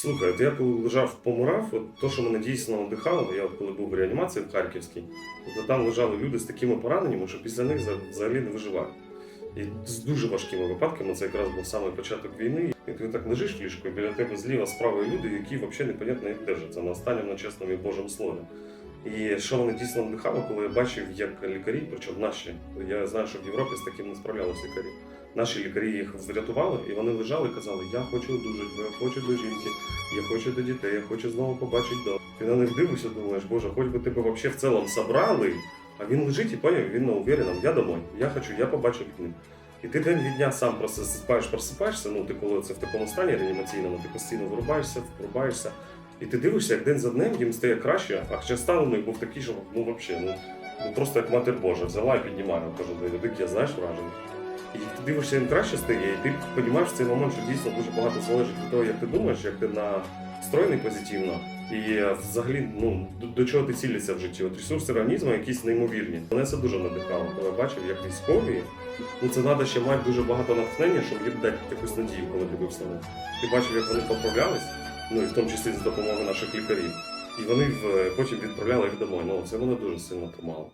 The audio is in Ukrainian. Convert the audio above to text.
Слухай, от я коли лежав, помирав, от то, що мене дійсно надихало, я от коли був в реанімації в Харківській, то там лежали люди з такими пораненнями, що після них взагалі не виживають. І з дуже важкими випадками, це якраз був саме початок війни. І ти так лежиш в ліжку, і біля тебе зліва справа люди, які взагалі непонятно як держаться на останньому на чесному і Божому слові. І що мене дійсно надихало, коли я бачив, як лікарі, причому наші, я знаю, що в Європі з таким не справлялися лікарі. Наші лікарі їх врятували, і вони лежали і казали: Я хочу одужати, я хочу до жінки, я хочу до дітей, я хочу знову побачити дом. Ти на них дивишся, думаєш, боже, хоч би тебе взагалі в цілому собрали, а він лежить і поняв, він на уверенном, я домой, я хочу, я побачу ним. І ти день від дня сам просипаєш, просипаєшся, ну ти коли це в такому стані реанімаційному, ти постійно вирубаєшся, врубаєшся. І ти дивишся, як день за днем їм стає краще, а хоча стан у них був такий, що ну взагалі, ну, ну просто як матір Божа, взяла і піднімає, кажу, диви, я знаєш вражений. І ти дивишся, їм краще стає, і ти розумієш в цей момент, що дійсно дуже багато залежить від того, як ти думаєш, як ти настроєний позитивно, і е, взагалі ну, до, до чого ти цілишся в житті. От ресурси організму якісь неймовірні. Мене це дуже надихало, коли бачив, як військові. Ну це треба ще мати дуже багато натхнення, щоб їм дати якусь надію, коли дивився на. Ти бачив, як вони поправлялись, ну і в тому числі з допомогою наших лікарів. І вони в- потім відправляли їх домой. Ну це мене дуже сильно тримало.